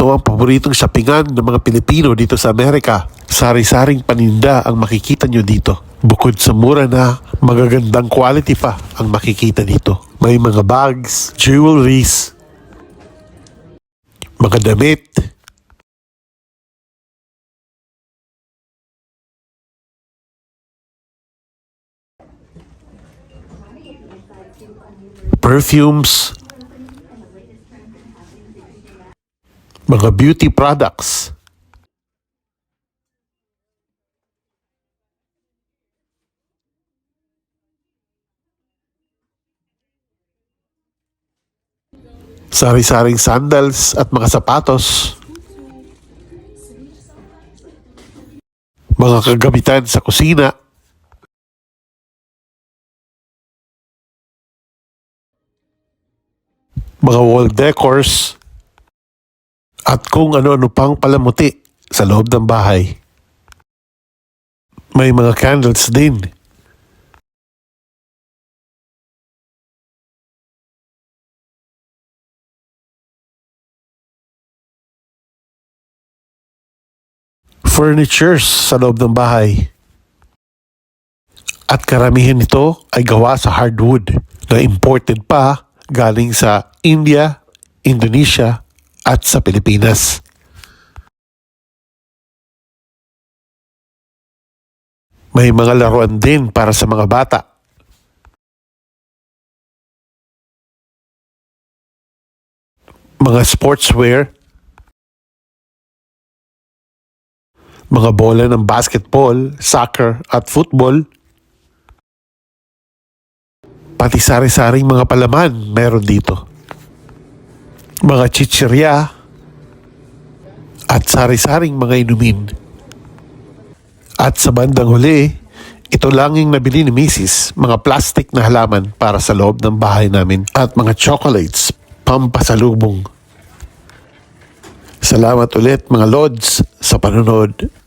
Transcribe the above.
Ito ang paboritong shoppingan ng mga Pilipino dito sa Amerika. Sari-saring paninda ang makikita nyo dito. Bukod sa mura na, magagandang quality pa ang makikita dito. May mga bags, jewelries, mga damit, perfumes, mga beauty products, sari-saring sandals at mga sapatos, mga kagamitan sa kusina, mga wall decors, at kung ano-ano pang palamuti sa loob ng bahay. May mga candles din. Furnitures sa loob ng bahay. At karamihan nito ay gawa sa hardwood na imported pa galing sa India, Indonesia at sa Pilipinas. May mga laruan din para sa mga bata. Mga sportswear, mga bola ng basketball, soccer at football, pati sari-saring mga palaman meron dito. Mga chichirya at sari-saring mga inumin. At sa bandang huli, ito lang yung nabili ni Mrs. Mga plastic na halaman para sa loob ng bahay namin at mga chocolates pampasalubong. Salamat ulit mga Lods sa panonood.